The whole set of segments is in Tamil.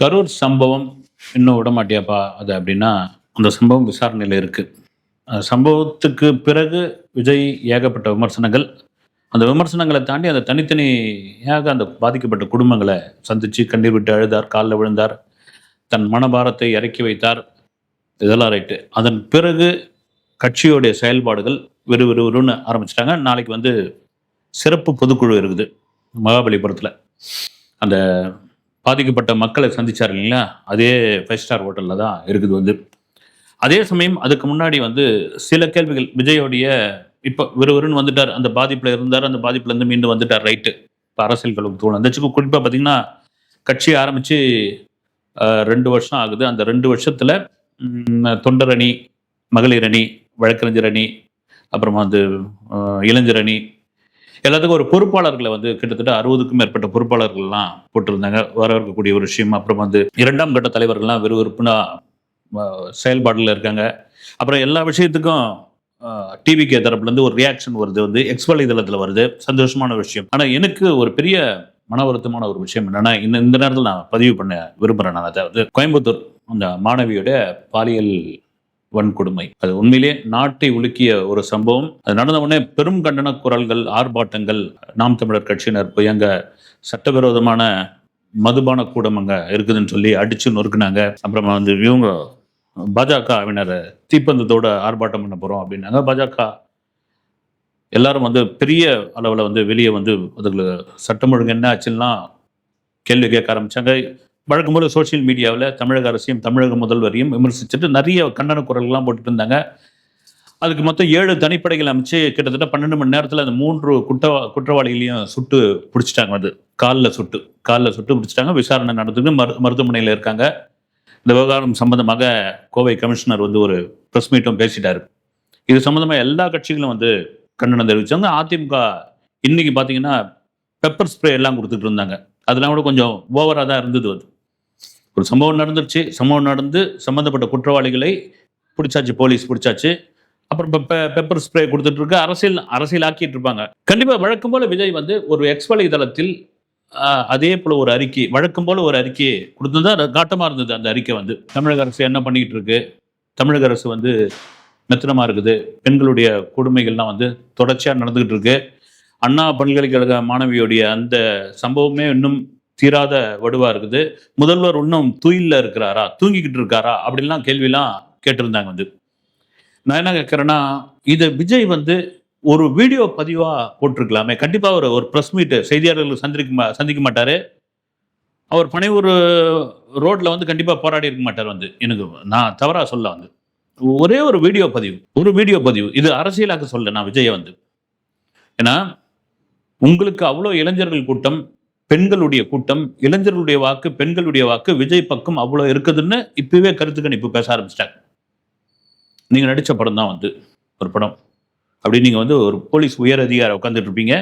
கரூர் சம்பவம் இன்னும் விட மாட்டியாப்பா அது அப்படின்னா அந்த சம்பவம் விசாரணையில் இருக்குது சம்பவத்துக்கு பிறகு விஜய் ஏகப்பட்ட விமர்சனங்கள். அந்த விமர்சனங்களை தாண்டி அந்த தனித்தனியாக அந்த பாதிக்கப்பட்ட குடும்பங்களை சந்தித்து கண்ணீர் விட்டு அழுதார் காலில் விழுந்தார் தன் மனபாரத்தை இறக்கி வைத்தார். இதெல்லாம் ரைட்டு. அதன் பிறகு கட்சியோடைய செயல்பாடுகள் விறு விறு விறுன்னு ஆரம்பிச்சிட்டாங்க. நாளைக்கு வந்து சிறப்பு பொதுக்குழு இருக்குது மகாபலிபுரத்தில். அந்த பாதிக்கப்பட்ட மக்களை சந்திச்சார் இல்லைங்களா? அதே ஃபைவ் ஸ்டார் ஹோட்டலில் தான் இருக்குது வந்து. அதே சமயம் அதுக்கு முன்னாடி வந்து சில கேள்விகள். விஜயோடைய இப்போ விறுவிறுன்னு வந்துட்டார். அந்த பாதிப்பில் இருந்தார். அந்த பாதிப்புலேருந்து மீண்டும் வந்துட்டார். ரைட்டு இப்போ அரசியல் கழுவு தோணும் வந்துச்சு குறிப்பாக பார்த்தீங்கன்னா கட்சி ஆரம்பித்து ரெண்டு வருஷம் ஆகுது. அந்த ரெண்டு வருஷத்தில் தொண்டர் அணி வழக்கறிஞரணி அணி அப்புறமா வந்து இளைஞரணி இளைஞர் அணி எல்லாத்துக்கும் ஒரு பொறுப்பாளர்களை வந்து கிட்டத்தட்ட அறுபதுக்கும் மேற்பட்ட பொறுப்பாளர்கள்லாம் போட்டிருந்தாங்க. வர இருக்கக்கூடிய ஒரு விஷயம். அப்புறம் வந்து இரண்டாம் கட்ட தலைவர்கள்லாம் விறுவிறுப்புனா செயல்பாடில் இருக்காங்க. அப்புறம் எல்லா விஷயத்துக்கும் டிவிகே தரப்புலேருந்து ஒரு ரியாக்ஷன் வருது. வந்து எக்ஸ் வலைதளத்தில் வருது. சந்தோஷமான விஷயம். ஆனால் எனக்கு ஒரு பெரிய மன வருத்தமான ஒரு விஷயம் என்னென்னா இந்த இந்த நேரத்தில் நான் பதிவு பண்ண விரும்புகிறேன் நான். அதாவது கோயம்புத்தூர் அந்த மாணவியோட பாலியல் வன்கொடுமை. அது உண்மையிலே நாட்டை உலுக்கிய ஒரு சம்பவம். அது நடந்த உடனே பெரும் கண்டன குரல்கள் ஆர்ப்பாட்டங்கள் நாம் தமிழர் கட்சியினர் போய் அங்கே சட்டவிரோதமான மதுபான கூடம் அங்கே இருக்குதுன்னு சொல்லி அடிச்சு நொறுக்குனாங்க. அப்புறமா வந்து இவங்க பாஜகவினர் தீப்பந்தத்தோட ஆர்ப்பாட்டம் பண்ண போகிறோம் அப்படின்னாங்க. பாஜக எல்லாரும் வந்து பெரிய அளவில் வந்து வெளியே வந்து அதுக்கு சட்டம் ஒழுங்கு என்ன ஆச்சுன்னா கேள்வி கேட்க ஆரம்பித்தாங்க வழக்கம் போல சோஷியல் மீடியாவில் தமிழக அரசையும் தமிழக முதல்வரையும் விமர்சிச்சுட்டு நிறைய கண்டன குரல்கள்லாம் போட்டுட்டு இருந்தாங்க அதுக்கு மொத்தம் ஏழு தனிப்படைகள் அமைச்சு கிட்டத்தட்ட பன்னெண்டு மணி நேரத்தில் அந்த மூன்று குற்ற குற்றவாளிகளையும் சுட்டு பிடிச்சிட்டாங்க அது. காலில் சுட்டு காலில் சுட்டு பிடிச்சிட்டாங்க. விசாரணை நடந்துட்டு மரு மருத்துவமனையில் இருக்காங்க. இந்த விவகாரம் சம்பந்தமாக கோவை கமிஷனர் வந்து ஒரு ப்ரெஸ் மீட்டும் பேசிட்டாரு. இது சம்பந்தமாக எல்லா கட்சிகளும் வந்து கண்டனம் தெரிவிச்சாங்க. அதிமுக இன்னைக்கு பார்த்தீங்கன்னா பெப்பர் ஸ்ப்ரே எல்லாம் கொடுத்துட்டு இருந்தாங்க. அதெல்லாம் கூட கொஞ்சம் ஓவராக தான் இருந்தது அது. ஒரு சம்பவம் நடந்துருச்சு. சம்பவம் நடந்து சம்மந்தப்பட்ட குற்றவாளிகளை பிடிச்சாச்சு போலீஸ் பிடிச்சாச்சு. அப்புறம் பெப்பர் ஸ்ப்ரே கொடுத்துட்டு இருக்கு அரசியல் அரசியல் ஆக்கிட்டு இருப்பாங்க. கண்டிப்பாக வழக்கம் போல விஜய் வந்து ஒரு எக்ஸ் வலைதளத்தில் அதே போல ஒரு அறிக்கை வழக்கம் போல ஒரு அறிக்கையை கொடுத்துருந்தா அது இருந்தது அந்த அறிக்கை வந்து. தமிழக அரசு என்ன பண்ணிக்கிட்டு இருக்கு தமிழக அரசு வந்து மெத்தனமா இருக்குது. பெண்களுடைய கொடுமைகள்லாம் வந்து தொடர்ச்சியாக நடந்துகிட்டு இருக்கு அண்ணா பல்கலைக்கழக மாணவியுடைய அந்த சம்பவமே இன்னும் தீராத வடுவா இருக்குது. முதல்வர் இன்னும் தூயில இருக்கிறாரா? தூங்கிக்கிட்டு இருக்காரா? அப்படின்லாம் கேள்விலாம் கேட்டிருந்தாங்க வந்து. நான் என்ன கேட்குறேன்னா இதை விஜய் வந்து ஒரு வீடியோ பதிவா போட்டிருக்கலாமே. கண்டிப்பா ஒரு ஒரு ப்ரெஸ் மீட்டு செய்தியாளர்கள் சந்திக்க மா- சந்திக்க மாட்டாரு. அவர் பனையூர் ரோட்ல வந்து கண்டிப்பா போராடி இருக்க மாட்டார் வந்து. எனக்கு நான் தவறா சொல்ல வந்து. ஒரே ஒரு வீடியோ பதிவு ஒரு வீடியோ பதிவு. இது அரசியலாக்க சொல்ல நான் விஜயை வந்து. ஏன்னா உங்களுக்கு அவ்வளோ இளைஞர்கள் கூட்டம் பெண்களுடைய கூட்டம் இளைஞர்களுடைய வாக்கு பெண்களுடைய வாக்கு விஜய் பக்கம் அவ்வளோ இருக்குதுன்னு இப்பவே கருத்து கணிப்பு பேச ஆரம்பிச்சிட்டாங்க. நீங்கள் நடித்த படம் தான் வந்து ஒரு படம். அப்படி நீங்கள் வந்து ஒரு போலீஸ் உயர் அதிகாரி உட்காந்துட்டு இருப்பீங்க.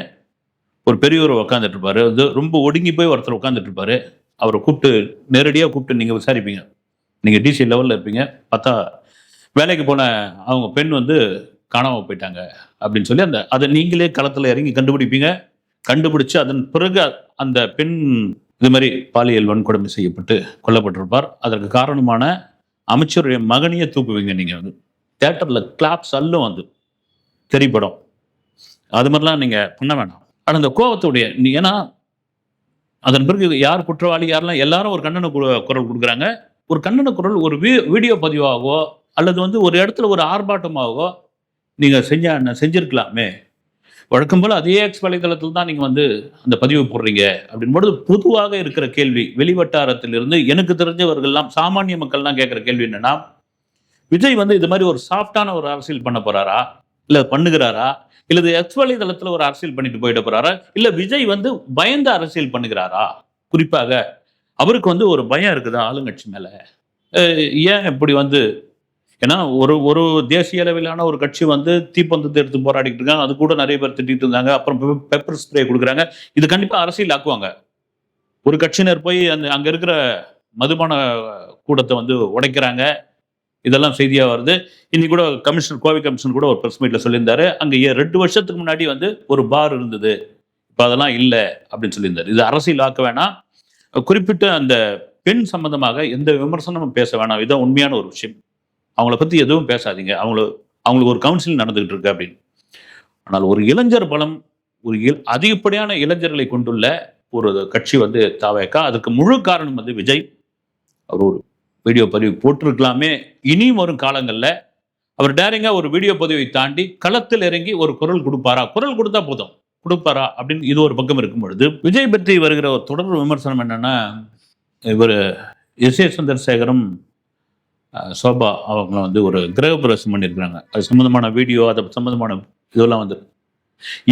ஒரு பெரியவர் உட்காந்துட்டு இருப்பாரு. வந்து ரொம்ப ஒடுங்கி போய் ஒருத்தர் உட்காந்துட்டு இருப்பாரு. அவரை கூப்பிட்டு நேரடியாக கூப்பிட்டு நீங்கள் விசாரிப்பீங்க. நீங்கள் டிசி லெவலில் இருப்பீங்க. பார்த்தா வேலைக்கு போன அவங்க பெண் வந்து காணாமல் போயிட்டாங்க அப்படின்னு சொல்லி அந்த அதை நீங்களே களத்தில் இறங்கி கண்டுபிடிப்பீங்க. கண்டுபிடிச்சு அதன் பிறகு அந்த பெண் இது மாதிரி பாலியல் வன்கொடுமை செய்யப்பட்டு கொல்லப்பட்டிருப்பார். அதற்கு காரணமான அமைச்சருடைய மகனையே தூக்குவீங்க நீங்கள் வந்து. தேட்டரில் கிளாப்ஸ் அல்லும் வந்து திரைப்படம் அது மாதிரிலாம் நீங்கள் பண்ண வேணாம். ஆனால் அந்த கோபத்துடைய நீ ஏன்னா அதன் பிறகு யார் குற்றவாளி யாரெல்லாம் எல்லாரும் ஒரு கண்டன குரல் கொடுக்குறாங்க. ஒரு கண்டன குரல் ஒரு வீ வீடியோ பதிவாகவோ அல்லது வந்து ஒரு இடத்துல ஒரு ஆர்ப்பாட்டமாகவோ நீங்கள் செஞ்ச செஞ்சிருக்கலாமே? வழக்கம் போல அதே எக்ஸ் வலைதளத்தில் தான் நீங்கள் வந்து அந்த பதிவு போடுறீங்க அப்படின்பொழுது பொதுவாக இருக்கிற கேள்வி வெளிவட்டாரத்திலிருந்து எனக்கு தெரிஞ்சவர்கள்லாம் சாமானிய மக்கள்லாம் கேட்குற கேள்வி என்னென்னா விஜய் வந்து இது மாதிரி ஒரு சாஃப்டான ஒரு அரசியல் பண்ண போகிறாரா இல்லை பண்ணுகிறாரா? இல்லது எக்ஸ் வலைதளத்தில் ஒரு அரசியல் பண்ணிட்டு போயிட போகிறாரா இல்லை விஜய் வந்து பயந்த அரசியல் பண்ணுகிறாரா? குறிப்பாக அவருக்கு வந்து ஒரு பயம் இருக்குதா ஆளுங்கட்சி மேலே? ஏன் இப்படி வந்து ஏன்னா ஒரு ஒரு தேசிய அளவிலான ஒரு கட்சி வந்து தீப்பந்தத்தை எடுத்து போராடிக்கிட்டு இருக்காங்க. அது கூட நிறைய பேர் திட்டிட்டு இருந்தாங்க. அப்புறம் பெப்பர் ஸ்ப்ரே கொடுக்குறாங்க. இது கண்டிப்பா அரசியல் ஆக்குவாங்க. ஒரு கட்சியினர் போய் அந்த அங்க இருக்கிற மதுபான கூடத்தை வந்து உடைக்கிறாங்க. இதெல்லாம் செய்தியாக வருது. இன்னைக்கு கூட கமிஷனர் கோவை கமிஷன் கூட ஒரு ப்ரெஸ் மீட்ல சொல்லியிருந்தாரு. அங்கே ரெண்டு வருஷத்துக்கு முன்னாடி வந்து ஒரு பார் இருந்தது. இப்போ அதெல்லாம் இல்லை அப்படின்னு சொல்லியிருந்தாரு. இது அரசியல் ஆக்க வேணாம். குறிப்பிட்ட அந்த பெண் சம்பந்தமாக எந்த விமர்சனமும் பேச வேணாம். இதுதான் உண்மையான ஒரு விஷயம். அவங்கள பற்றி எதுவும் பேசாதீங்க. அவங்கள அவங்களுக்கு ஒரு கவுன்சிலிங் நடந்துகிட்டு இருக்கு அப்படின்னு. ஆனால் ஒரு இளைஞர் பலம் ஒரு இ அதிகப்படியான இளைஞர்களை கொண்டுள்ள ஒரு கட்சி வந்து தாவேக்கா. அதுக்கு முழு காரணம் வந்து விஜய் அவர் ஒரு வீடியோ பதிவு போட்டிருக்கலாமே. இனி வரும் காலங்களில் அவர் டேரிங்காக ஒரு வீடியோ பதிவை தாண்டி களத்தில் இறங்கி ஒரு குரல் கொடுப்பாரா? குரல் கொடுத்தா போதும். கொடுப்பாரா? அப்படின்னு இது ஒரு பக்கம் இருக்கும் பொழுது விஜய் பற்றி வருகிற ஒரு தொடர் விமர்சனம் என்னென்னா இவர் எஸ் ஏ சந்திரசேகரம் சோபா அவங்கள வந்து ஒரு கிரகப்பிரவேசம் பண்ணியிருக்கிறாங்க. அது சம்மந்தமான வீடியோ அதை சம்மந்தமான இதெல்லாம் வந்து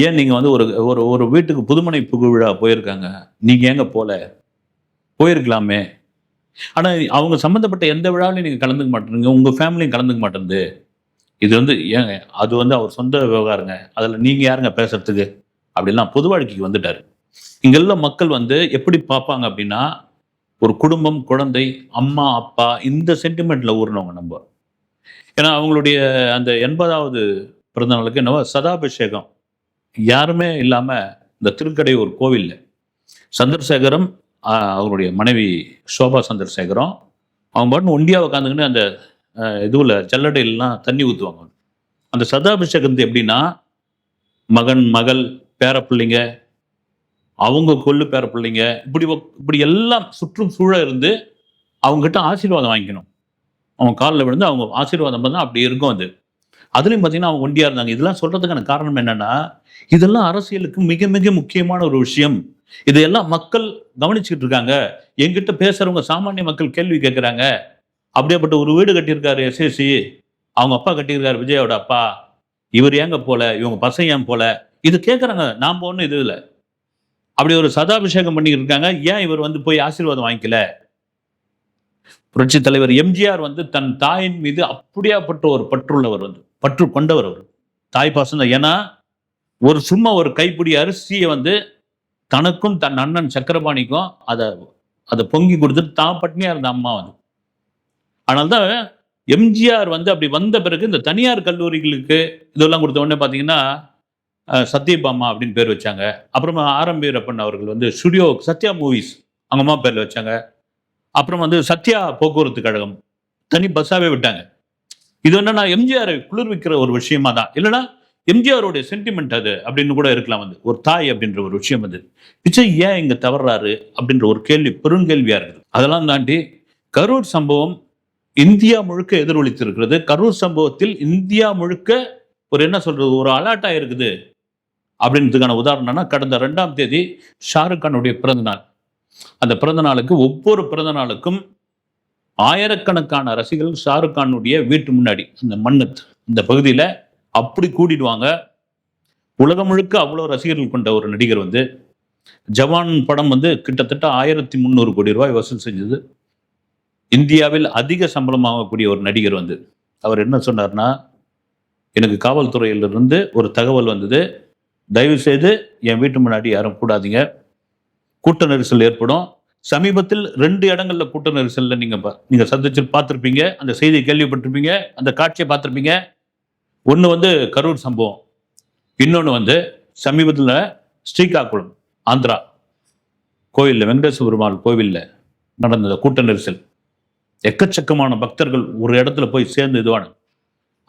ஏன் நீங்கள் வந்து ஒரு ஒரு ஒரு வீட்டுக்கு புதுமனை புகு விழா போயிருக்காங்க? நீங்கள் ஏங்க போல? போயிருக்கலாமே. ஆனால் அவங்க சம்மந்தப்பட்ட எந்த விழாவிலையும் நீங்கள் கலந்துக்க மாட்டேங்க உங்கள் ஃபேமிலியும் கலந்துக்க மாட்டேங்குது இது வந்து ஏங்க அது வந்து அவர் சொந்த விவகாரங்க. அதில் நீங்கள் யாருங்க பேசுறதுக்கு? அப்படிலாம் பொது வாழ்க்கைக்கு வந்துட்டார். இங்கெல்லாம் மக்கள் வந்து எப்படி பார்ப்பாங்க அப்படின்னா ஒரு குடும்பம் குழந்தை அம்மா அப்பா இந்த சென்டிமெண்ட்டில் ஊறினவங்க நம்ம. ஏன்னா அவங்களுடைய அந்த எண்பதாவது பிறந்த நாளுக்கு என்னவோ சதாபிஷேகம். யாருமே இல்லாமல் இந்த திருக்கடை ஒரு கோவிலில். சந்திரசேகரம் அவருடைய மனைவி சோபா சந்திரசேகரம் அவங்க பாட்டு ஒண்டியாக உட்காந்துக்கிட்டு அந்த இதுவில் ஜல்லடையிலாம் தண்ணி ஊற்றுவாங்க அந்த சதாபிஷேகத்து எப்படின்னா மகன் மகள் பேர பிள்ளைங்க அவங்க கொள்ளு பேர பிள்ளைங்க இப்படி இப்படி எல்லாம் சுற்றும் சூழ இருந்து அவங்ககிட்ட ஆசீர்வாதம் வாங்கிக்கணும். அவங்க காலில் விழுந்து அவங்க ஆசீர்வாதம் பண்ணால் அப்படி இருக்கும் அது. அதுலேயும் பார்த்தீங்கன்னா அவங்க ஒண்டியாக இருந்தாங்க. இதெல்லாம் சொல்கிறதுக்கான காரணம் என்னென்னா இதெல்லாம் அரசியலுக்கு மிக மிக முக்கியமான ஒரு விஷயம். இதையெல்லாம் மக்கள் கவனிச்சுக்கிட்டு இருக்காங்க. எங்கிட்ட பேசுகிறவங்க சாமானிய மக்கள் கேள்வி கேட்குறாங்க அப்படியேப்பட்ட ஒரு வீடு கட்டியிருக்காரு எஸ்எஸ்சி அவங்க அப்பா கட்டியிருக்காரு விஜயோட அப்பா. இவர் ஏங்க போல? இவங்க பசங்க ஏன் போல? இது கேட்குறாங்க நாம் ஒன்றும் இது இல்லை. அப்படி ஒரு சதாபிஷேகம் பண்ணிட்டு இருக்காங்க ஏன் இவர் வந்து போய் ஆசீர்வாதம் வாங்கிக்கல? புரட்சி தலைவர் எம்ஜிஆர் வந்து தன் தாயின் மீது அப்படியாப்பட்ட ஒரு பற்றுள்ளவர் வந்து பற்று கொண்டவர் அவர். தாய் பாசம் தான். ஏன்னா ஒரு சும்மா ஒரு கைப்பிடி அரிசியை வந்து தனக்கும் தன் அண்ணன் சக்கரபாணிக்கும் அதை அதை பொங்கி கொடுத்துட்டு தான் பட்னியாக இருந்த அம்மா வந்து. அதனால்தான் எம்ஜிஆர் வந்து அப்படி வந்த பிறகு இந்த தனியார் கல்லூரிகளுக்கு இதெல்லாம் கொடுத்த உடனே பார்த்தீங்கன்னா சத்யபாமா அப்படின்னு பேர் வச்சாங்க. அப்புறமா ஆரம் வீரப்பன் அவர்கள் வந்து ஸ்டுடியோ சத்யா மூவிஸ் அவங்க அம்மா வச்சாங்க. அப்புறம் வந்து சத்யா போக்குவரத்து கழகம். தனி பஸ்ஸாகவே விட்டாங்க. இது என்னன்னா எம்ஜிஆர் குளிர்விக்கிற ஒரு விஷயமா தான். இல்லைன்னா எம்ஜிஆருடைய சென்டிமெண்ட் அது அப்படின்னு கூட இருக்கலாம் வந்து. ஒரு தாய் அப்படின்ற ஒரு விஷயம் அது விஜய் ஏன் இங்கே தவறாரு அப்படின்ற ஒரு கேள்வி பெருங்கேள்வியாக இருக்குது. அதெல்லாம் தாண்டி கரூர் சம்பவம் இந்தியா முழுக்க எதிரொலித்திருக்கிறது. கரூர் சம்பவத்தில் இந்தியா முழுக்க ஒரு என்ன சொல்றது ஒரு அலர்ட் இருக்குது. அப்படின்றதுக்கான உதாரணம்னா கடந்த ரெண்டாம் தேதி ஷாருக் கானுடைய பிறந்தநாள் அந்த பிறந்த நாளுக்கு ஒவ்வொரு பிறந்த நாளுக்கும் ஆயிரக்கணக்கான ரசிகர்கள் ஷாருக் கானுடைய வீட்டு முன்னாடி அந்த மன்னத் இந்த பகுதியில் அப்படி கூட்டிடுவாங்க உலகம் முழுக்க அவ்வளோ ரசிகர்கள் கொண்ட ஒரு நடிகர் வந்து ஜவான் படம் வந்து கிட்டத்தட்ட ஆயிரத்தி முந்நூறு கோடி ரூபாய் வசூல் செஞ்சது. இந்தியாவில் அதிக சம்பளமாகக்கூடிய ஒரு நடிகர் வந்து அவர் என்ன சொன்னார்னா எனக்கு காவல்துறையிலிருந்து ஒரு தகவல் வந்தது. தயவு செய்து என் வீட்டு முன்னாடி யாரும் கூடாதீங்க. கூட்ட நெரிசல் ஏற்படும். சமீபத்தில் ரெண்டு இடங்களில் கூட்ட நெரிசலில் நீங்கள் நீங்கள் சந்திச்சு பார்த்துருப்பீங்க. அந்த செய்தியை கேள்விப்பட்டிருப்பீங்க. அந்த காட்சியை பார்த்துருப்பீங்க. ஒன்று வந்து கரூர் சம்பவம். இன்னொன்று வந்து சமீபத்தில் ஸ்ரீகாக்குளம் ஆந்திரா. கோயிலில் வெங்கடேஸ்வர பெருமாள் கோவிலில் நடந்த கூட்ட நெரிசல் எக்கச்சக்கமான பக்தர்கள் ஒரு இடத்துல போய் சேர்ந்து இதுவான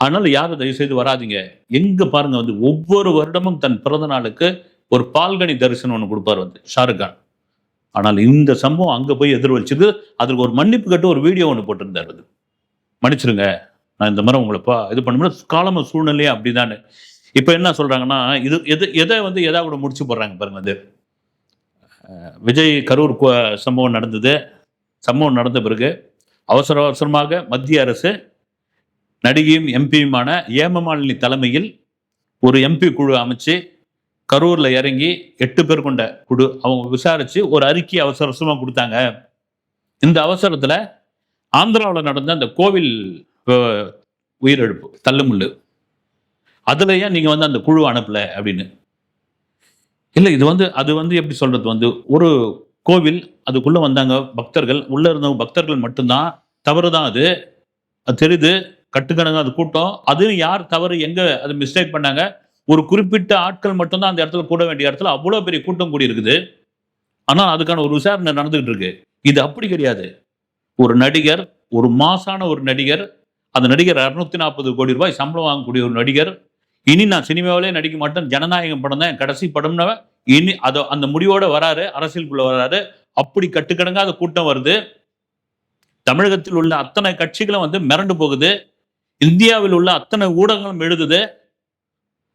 அதனால யாரும் தயவு செய்து வராதீங்க. எங்க பாருங்க வந்து ஒவ்வொரு வருடமும் தன் பிறந்த நாளுக்கு ஒரு பால்கனி தரிசனம் ஒன்று கொடுப்பார் வந்து ஷாருக் கான். ஆனால் இந்த சம்பவம் அங்க போய் எதிர்வலிச்சது அதுக்கு ஒரு மன்னிப்பு கட்டு ஒரு வீடியோ ஒன்று போட்டிருந்தார் அது மன்னிச்சிருங்க. நான் இந்த மாதிரி உங்களை பா இது பண்ணும்போது காலம சூழ்நிலையே அப்படிதானே இப்போ என்ன சொல்றாங்கன்னா இது எது எதை வந்து எதா கூட முடிச்சு போடுறாங்க பாருங்க வந்து. விஜய் கரூர் சம்பவம் நடந்தது. சம்பவம் நடந்த பிறகு அவசர அவசரமாக மத்திய அரசு நடிகையும் எம்பியுமான ஏமமாலினி தலைமையில் ஒரு எம்பி குழு அமைச்சு கரூரில் இறங்கி எட்டு பேர் கொண்ட குழு அவங்க விசாரித்து ஒரு அறிக்கை அவசர கொடுத்தாங்க. இந்த அவசரத்தில் ஆந்திராவில் நடந்த அந்த கோவில் உயிரிழப்பு தள்ளுமுள்ளு. அதில் ஏன் நீங்கள் வந்து அந்த குழு அனுப்பல அப்படின்னு. இல்லை இது வந்து அது வந்து எப்படி சொல்கிறது வந்து ஒரு கோவில் அதுக்குள்ளே வந்தாங்க பக்தர்கள் உள்ளே இருந்தவங்க பக்தர்கள் மட்டும்தான் தவறு தான் அது. அது தெரியுது. கட்டுக்கணங்க அது கூட்டம். அது யார் தவறு எங்க அது மிஸ்டேக் பண்ணாங்க? ஒரு குறிப்பிட்ட ஆட்கள் மட்டும்தான் அந்த இடத்துல கூட வேண்டிய இடத்துல அவ்வளோ பெரிய கூட்டம் கூடி இருக்குது ஆனால் அதுக்கான ஒரு விசாரணை நடந்துகிட்டு இருக்கு. இது அப்படி கிடையாது. ஒரு நடிகர் ஒரு மாசான ஒரு நடிகர் அந்த நடிகர் அறுநூத்தி நாற்பது கோடி ரூபாய் சம்பளம் வாங்கக்கூடிய ஒரு நடிகர் இனி நான் சினிமாவிலே நடிக்க மாட்டேன் ஜனநாயகம் படம் தான் கடைசி படம்னு இனி அதை அந்த முடிவோட வராரு அரசியலுக்குள்ள வராரு அப்படி கட்டுக்கடங்காத கூட்டம் வருது. தமிழகத்தில் உள்ள அத்தனை கட்சிகளும் வந்து மிரண்டு போகுது. இந்தியாவில் உள்ள அத்தனை ஊடகங்களும் எழுதுது.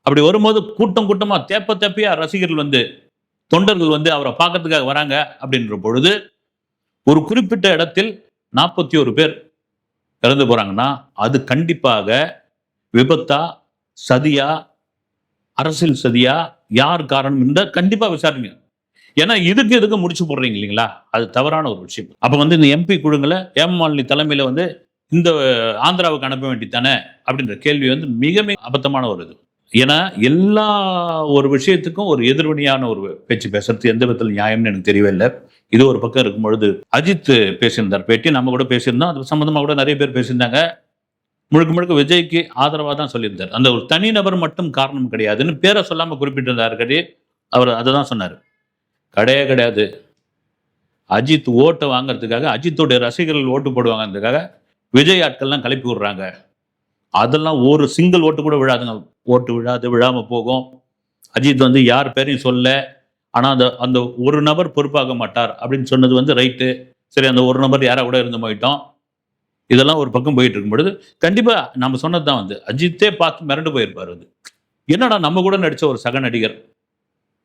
அப்படி வரும்போது கூட்டம் கூட்டமாக தேப்ப தேப்பையா ரசிகர்கள் வந்து தொண்டர்கள் வந்து அவரை பார்க்கறதுக்காக வராங்க அப்படின்ற பொழுது ஒரு குறிப்பிட்ட இடத்தில் நாற்பத்தி ஒரு பேர் இறந்து போறாங்கன்னா அது கண்டிப்பாக விபத்தா சதியா அரசியல் சதியா யார் காரணம் என்ற கண்டிப்பாக விசாரிங்க. ஏன்னா இதுக்கு எதுக்கு முடிச்சு போடுறீங்க இல்லைங்களா? அது தவறான ஒரு விஷயம். அப்போ வந்து இந்த எம்பி குழுங்களை ஏமாலினி தலைமையில் வந்து இந்த ஆந்திராவுக்கு அனுப்ப வேண்டித்தானே அப்படின்ற கேள்வி வந்து மிக மிக அபத்தமான ஒரு இது. ஏன்னா எல்லா ஒரு விஷயத்துக்கும் ஒரு எதிர்வினையான ஒரு பேச்சு பேசுறது எந்த விதத்தில் நியாயம்னு எனக்கு தெரியவே இல்லை. இது ஒரு பக்கம் இருக்கும் பொழுது அஜித் பேசியிருந்தார். பேட்டி நம்ம கூட பேசியிருந்தோம். அது சம்மந்தமாக கூட நிறைய பேர் பேசியிருந்தாங்க. முழுக்க முழுக்க விஜய்க்கு ஆதரவாக தான் சொல்லியிருந்தார். அந்த ஒரு தனிநபர் மட்டும் காரணம் கிடையாதுன்னு பேரை சொல்லாமல் குறிப்பிட்டிருந்தார் கடி அவர் அதை தான் சொன்னார். கிடையாது கிடையாது. அஜித் ஓட்டை வாங்குறதுக்காக அஜித்தோடைய ரசிகர்கள் ஓட்டு போடுவாங்கிறதுக்காக விஜய் ஆட்கள்லாம் கிளப்பி விடுறாங்க. அதெல்லாம் ஒரு சிங்கிள் ஓட்டு கூட விழாதுங்க. ஓட்டு விழாது விழாமல் போகும். அஜித் வந்து யார் பேரையும் சொல்ல ஆனால் அந்த அந்த ஒரு நபர் பொறுப்பாக மாட்டார் அப்படின்னு சொன்னது வந்து ரைட்டு சரி அந்த ஒரு நபர் யாராக கூட இருந்து போயிட்டோம். இதெல்லாம் ஒரு பக்கம் போயிட்டு இருக்கும் பொழுது கண்டிப்பாக நம்ம சொன்னது தான் வந்து அஜித்தே பார்த்து மிரண்டு போயிருப்பார் வந்து. என்னடா நம்ம கூட நடித்த ஒரு சக நடிகர்.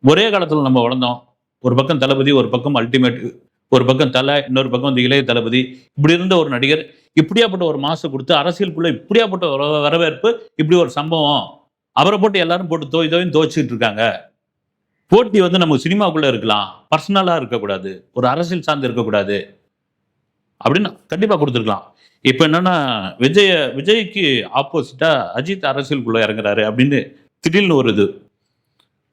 ஒரே காலத்தில் நம்ம வளர்ந்தோம். ஒரு பக்கம் தளபதி ஒரு பக்கம் அல்டிமேட் ஒரு பக்கம் தலை இன்னொரு பக்கம் வந்து இளைய தளபதி. இப்படி இருந்த ஒரு நடிகர் இப்படியாப்பட்ட ஒரு மாசு கொடுத்து அரசியலுக்குள்ள இப்படியாப்பட்ட ஒரு வரவேற்பு இப்படி ஒரு சம்பவம். அவரை போட்டு எல்லாரும் போட்டு தோய் தோயும் துவைச்சிட்டு இருக்காங்க. போட்டி வந்து நம்ம சினிமாக்குள்ள இருக்கலாம். பர்சனலா இருக்கக்கூடாது. ஒரு அரசியல் சார்ந்து இருக்கக்கூடாது. அப்படின்னு கண்டிப்பா கொடுத்துருக்கலாம். இப்ப என்னன்னா விஜய விஜய்க்கு ஆப்போசிட்டா அஜித் அரசியலுக்குள்ள இறங்குறாரு அப்படின்னு திடீர்னு ஒரு இது.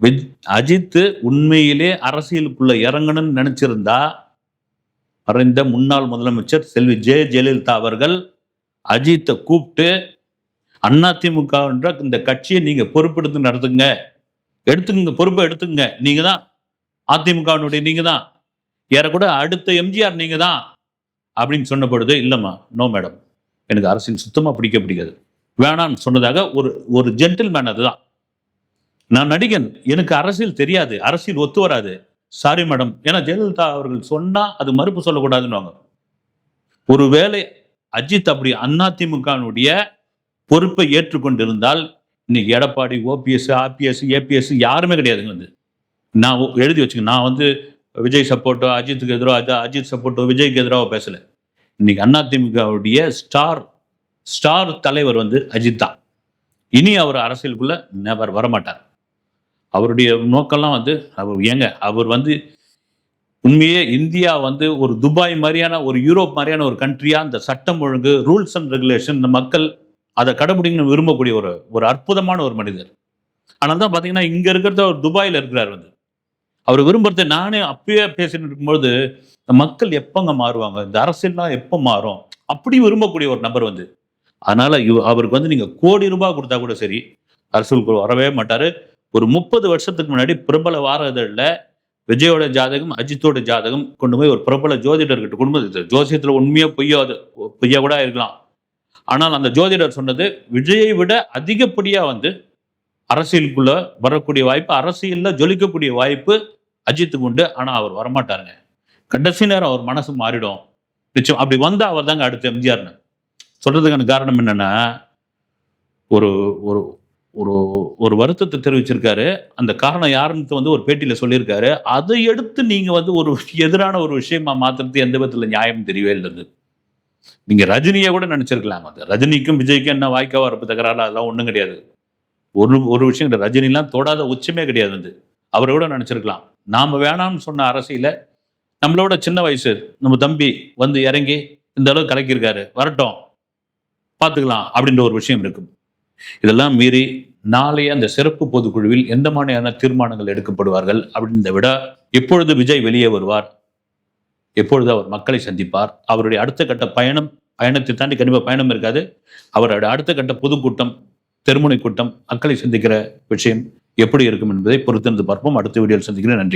விஜ்- அஜித் உண்மையிலே அரசியலுக்குள்ள இறங்கணும்னு நினைச்சிருந்தா மறைந்த முன்னாள் முதலமைச்சர் செல்வி ஜெ. ஜெயலலிதா அவர்கள் அஜித்தை கூப்பிட்டு அதிமுகன்ற இந்த கட்சியை நீங்க பொறுப்பெடுத்து நடத்துங்க. எடுத்துங்க பொறுப்பை எடுத்துங்க நீங்க தான் அதிமுகவினுடைய நீங்க தான். ஏறக்கூட அடுத்த எம்ஜிஆர் நீங்க தான். அப்படின்னு சொன்ன பொழுது இல்லைம்மா நோ மேடம் எனக்கு அரசியல் சுத்தமாக பிடிக்க பிடிக்காது. வேணான்னு சொன்னதாக ஒரு ஒரு ஜென்டில்மேன் அதுதான். நான் நடிகன். எனக்கு அரசியல் தெரியாது. அரசியல் ஒத்து வராது. சாரி மேடம் ஏன்னா ஜெயலலிதா அவர்கள் சொன்னா அது மறுப்பு சொல்லக்கூடாதுன்னு ஒருவேளை அஜித் அப்படி அதிமுகனுடைய பொறுப்பை ஏற்றுக்கொண்டிருந்தால் இன்னைக்கு எடப்பாடி ஓபிஎஸ் ஆர்பிஎஸ் ஏபிஎஸ் யாருமே கிடையாதுங்க வந்து. நான் எழுதி வச்சுக்க நான் வந்து விஜய் சப்போர்ட்டோ அஜித்துக்கு எதிராக அஜித் சப்போர்ட்டோ விஜய்க்கு எதிராக பேசல. இன்னைக்கு அதிமுகவுடைய ஸ்டார் ஸ்டார் தலைவர் வந்து அஜித் தான். இனி அவர் அரசியலுக்குள்ள நெவர் வரமாட்டார். அவருடைய நோக்கம்லாம் வந்து அவர் ஏங்க அவர் வந்து உண்மையே இந்தியா வந்து ஒரு துபாய் மாதிரியான ஒரு யூரோப் மாதிரியான ஒரு கண்ட்ரியாக இந்த சட்டம் ஒழுங்கு ரூல்ஸ் அண்ட் ரெகுலேஷன் இந்த மக்கள் அதை கடைபிடிக்கணும் விரும்பக்கூடிய ஒரு ஒரு அற்புதமான ஒரு மனிதர். ஆனால் தான் பார்த்தீங்கன்னா இங்கே இருக்கிறத அவர் துபாயில் இருக்கிறார் வந்து. அவர் விரும்புறதை நானே அப்பயே பேசிட்டு இருக்கும்போது இந்த மக்கள் எப்போங்க மாறுவாங்க? இந்த அரசியல்லாம் எப்போ மாறும்? அப்படி விரும்பக்கூடிய ஒரு நபர் வந்து. அதனால் இவ- அவருக்கு வந்து நீங்கள் கோடி ரூபாய் கொடுத்தா கூட சரி அரசியலுக்கு வரவே மாட்டார். ஒரு முப்பது வருஷத்துக்கு முன்னாடி பிரபல வார இதழில் விஜயோட ஜாதகம் அஜித்தோட ஜாதகம் கொண்டு போய் ஒரு பிரபல ஜோதிடர்கிட்ட கொண்டு போய் ஜோசியத்தில் உண்மையாக பொய்யோ அது பொய்யா கூட இருக்கலாம். ஆனால் அந்த ஜோதிடர் சொன்னது விஜயை விட அதிகப்படியாக வந்து அரசியலுக்குள்ள வரக்கூடிய வாய்ப்பு அரசியலில் ஜொலிக்கக்கூடிய வாய்ப்பு அஜித்துக்கு உண்டு. ஆனால் அவர் வரமாட்டாருங்க. கடைசி நேரம் அவர் மனசு மாறிடும். நிச்சயம் அப்படி வந்தால் அவர் தாங்க அடுத்த எம்ஜிஆர்னு. சொல்றதுக்கான காரணம் என்னன்னா ஒரு ஒரு ஒரு ஒரு வருத்தத்தை தெரிவிச்சிருக்காரு. அந்த காரணம் யாருன்னு வந்து ஒரு பேட்டியில சொல்லியிருக்காரு. அதை எடுத்து நீங்க வந்து ஒரு எதிரான ஒரு விஷயமா மாத்துறது எந்த விதத்துல நியாயம் தெரியவே இல்லைது நீங்க ரஜினியை கூட நினைச்சிருக்கலாம் அது. ரஜினிக்கும் விஜய்க்கும் என்ன வாய்க்கா வரப்பு தகராறு? அதெல்லாம் ஒண்ணும் கிடையாது. ஒரு ஒரு விஷயம் கிடையாது. ரஜினிலாம் தொடாத உச்சமே கிடையாது வந்து அவரை கூட நினைச்சிருக்கலாம். நாம வேணாம்னு சொன்ன அரசியல நம்மளோட சின்ன வயசு நம்ம தம்பி வந்து இறங்கி இந்த அளவு கலக்கியிருக்காரு. வரட்டும். பார்த்துக்கலாம் அப்படின்ற ஒரு விஷயம் இருக்கும் இதெல்லாம் மீறி நாளைய அந்த சிறப்பு பொதுக்குழுவில் எந்த மாதிரியான தீர்மானங்கள் எடுக்கப்படுவார்கள் அப்படின்றத விட எப்பொழுது விஜய் வெளியே வருவார். எப்பொழுது அவர் மக்களை சந்திப்பார். அவருடைய அடுத்த கட்ட பயணம் பயணத்தை தாண்டி கண்டிப்பாக பயணம் இருக்காது. அவருடைய அடுத்த கட்ட பொதுக்கூட்டம் தெருமுனை கூட்டம் மக்களை சந்திக்கிற விஷயம் எப்படி இருக்கும் என்பதை பொறுத்திருந்து பார்ப்போம். அடுத்த வீடியோவில் சந்திக்கிறேன். நன்றி.